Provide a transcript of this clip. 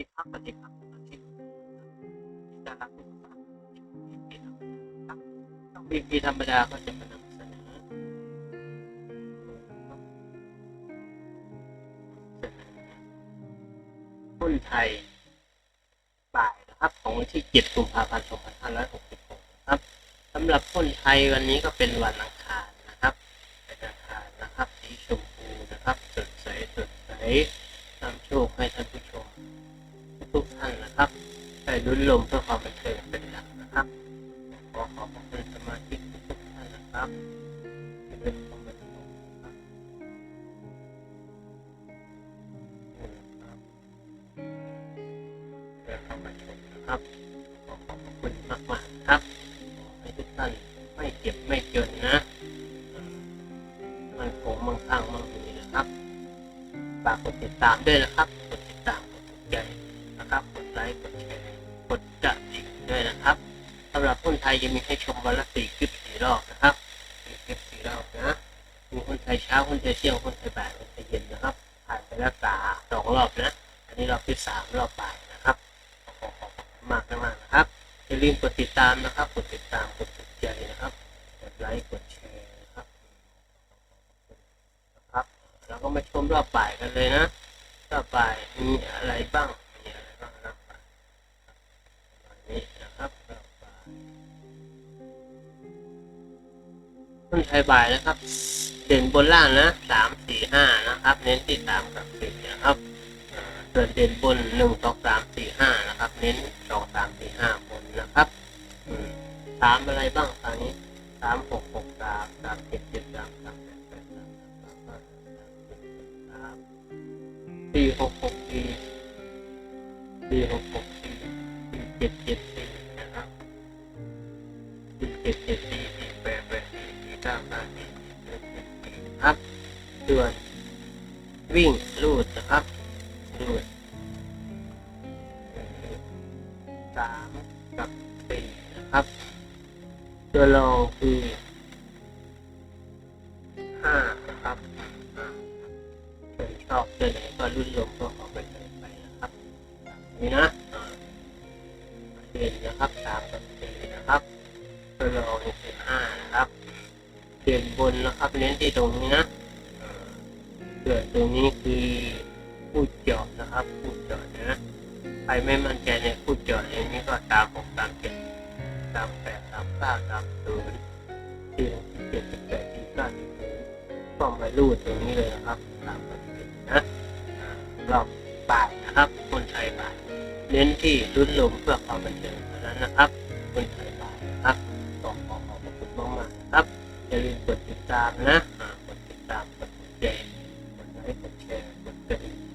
ดีครับสวัสดีครับสวัสดีดาราคุณภาพต้องบีพีธรรมดาก็จะมานำเสนอหุ้นไทยบ่ายนะครับของวันที่ 7 กุมภาพันธ์ 2566 นะครับสำหรับหุ้นไทยวันนี้ก็เป็นวันอังคารนะครับเป็นอังคารนะครับสีชมพูนะครับสดใสสดใส ใช้ลุ้นลมเพื่อความบันเทิงเป็นหลักนะครับขอขอบคุณสมาชิกทุกท่านนะครับที่เป็นความบันเทิงนะครับเพื่อเข้ามาชมนะครับขอขอบคุณมากมากครับขอให้ทุกท่านไม่เจ็บไม่จนนะมันคงมั่งคั่งมั่งมีนะครับฝากกดติดตามด้วยนะครับ ลับคนไทยจะมีให้ชมวันละสี่คลิปสี่รอบนะครับสี่คลิปสี่รอบนะมีหุ้นไทยเช้าหุ้นไทยเที่ยงหุ้นไทยบ่ายหุ้นไทยเย็นนะครับ ผ่านไปแล้วสาสองรอบนะ อันนี้รอบที่สามรอบบ่ายนะครับขอบคุณมากมากนะครับอย่าลืมกดติดตามนะครับกดติดตามกดถูกใจนะครับกดไลค์กดแชร์นะครับนะครับเราก็มาชมรอบบ่ายกันเลยนะต่อไปมีอะไรบ้างมีอะไรบ้างนะครับอันนี้ ต้นไทยบ่ายนะครับ เด่นบนล่างนะสามสี่ห้านะครับ เน้นที่สามกับสี่นะครับอ่าส่วนเด่นบนหนึ่งสองสามสี่ห้านะครับ เน้นสองสามสี่ห้าบนนะครับสามอะไรบ้างตอนนี้สามหกหกสามสามเจ็ดเจ็ดสามสามแปดแปดสามสามสามสามสี่หกหกสี่สี่หกหกสี่สี่เจ็ดเจ็ดสี่นะครับสี่เจ็ดเจ็ดสี่ ส่ววิ่งลูดนะครับลูดสามกับสี่นะครับ ตัวรองคือห้านะครับห้าใครชอบตัวไหนก็รุ่นลมก็ขอไปเลยไปนะครับนี่นะเด่นนะครับสามกับสี่นะครับ ตัวรองเป็นห้านะครับเด่นบนนะครับเน้นที่ตรงนี้นะ เกิดตรงนี้คือผู้เจาะนะครับผู้เจาะนะใครไม่มั่นใจในผู้เจาะอย่างนี้ก็ตามหกตามเจ็ดตามแปดตามเก้าตามศูนย์ที่ที่เจ็ดสิบแปดที่เก้าสิบศูนย์ก็มาลูดตรงนี้เลยนะครับตามปฏิทินนะรอบบ่ายนะครับ คนไทยบ่ายเน้นที่รุ่นลมเพื่อความบันเทิงเท่านั้นนะครับ คนไทยบ่ายนะครับต้องขอขอบคุณมากๆนะครับอย่าลืมกดติดตามนะกดติดตามกดถูกใจ Thank you.